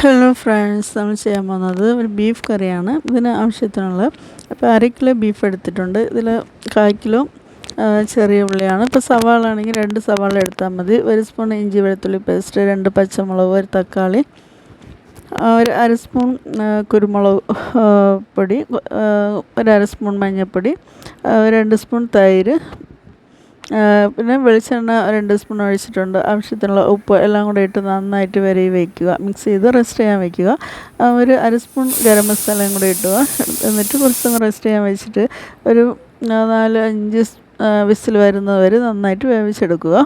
Hello friends നമ്മൾ ചെയ്യാൻ പോകുന്നത് ഒരു ബീഫ് കറിയാണ്. ഇതിന് ആവശ്യത്തിനുള്ള അപ്പോൾ അര കിലോ ബീഫ് എടുത്തിട്ടുണ്ട്. ഇതിൽ കാൽ കിലോ ചെറിയ ഉള്ളിയാണ്. ഇപ്പോൾ സവാള ആണെങ്കിൽ രണ്ട് സവാള എടുത്താൽ മതി. ഒരു സ്പൂൺ ഇഞ്ചി വെളുത്തുള്ളി പേസ്റ്റ് രണ്ട് പച്ചമുളക് ഒരു തക്കാളി ഒരു അര സ്പൂൺ കുരുമുളക് പൊടി ഒരു അര സ്പൂൺ മഞ്ഞൾപ്പൊടി രണ്ട് സ്പൂൺ തൈര് പിന്നെ വെളിച്ചെണ്ണ രണ്ട് സ്പൂൺ ഒഴിച്ചിട്ടുണ്ട്. ആവശ്യത്തിനുള്ള ഉപ്പ് എല്ലാം കൂടെ ഇട്ട് നന്നായിട്ട് വരയി വയ്ക്കുക. മിക്സ് ചെയ്ത് റെസ്റ്റ് ചെയ്യാൻ വയ്ക്കുക. ഒരു അര സ്പൂൺ ഗരം മസാലയും കൂടെ ഇട്ടുക എന്നിട്ട് കുറച്ച് സമയം റെസ്റ്റ് ചെയ്യാൻ വെച്ചിട്ട് ഒരു നാല് അഞ്ച് വിസിൽ വരുന്നത് വരെ നന്നായിട്ട് വേവിച്ചെടുക്കുക.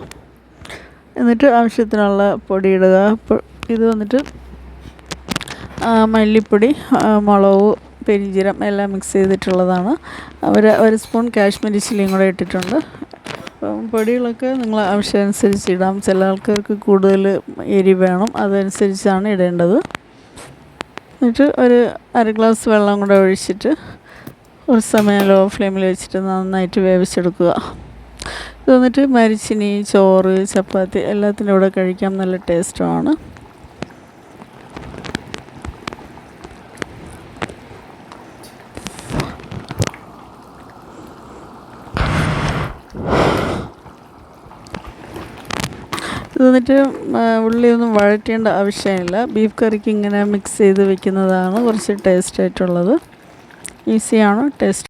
എന്നിട്ട് ആവശ്യത്തിനുള്ള പൊടി ഇടുക. ഇത് വന്നിട്ട് മല്ലിപ്പൊടി മുളക് പെരിഞ്ചീരം എല്ലാം മിക്സ് ചെയ്തിട്ടുള്ളതാണ്. ഒരു ഒരു സ്പൂൺ കാശ്മീരി ചില്ലിയും കൂടെ ഇട്ടിട്ടുണ്ട്. പൊടികളൊക്കെ നിങ്ങൾ ആവശ്യമനുസരിച്ച് ഇടാം. ചില ആൾക്കാർക്ക് കൂടുതൽ എരി വേണം. അതനുസരിച്ചാണ് ഇടേണ്ടത്. എന്നിട്ട് ഒരു അര ഗ്ലാസ് വെള്ളം കൂടെ ഒഴിച്ചിട്ട് ഒരു സമയം ലോ ഫ്ലെയിമിൽ വെച്ചിട്ട് നന്നായിട്ട് വേവിച്ചെടുക്കുക. ഇത് വന്നിട്ട് മരിച്ചിനി ചോറ് ചപ്പാത്തി എല്ലാത്തിന്റെ കൂടെ കഴിക്കാൻ നല്ല ടേസ്റ്റുമാണ്. ഇത് എന്നിട്ട് ഉള്ളിയൊന്നും വഴറ്റേണ്ട ആവശ്യമില്ല. ബീഫ് കറിക്ക് ഇങ്ങനെ മിക്സ് ചെയ്ത് വെക്കുന്നതാണ് കുറച്ച് ടേസ്റ്റ് ആയിട്ടുള്ളത്. ഈസിയാണ് ടേസ്റ്റ്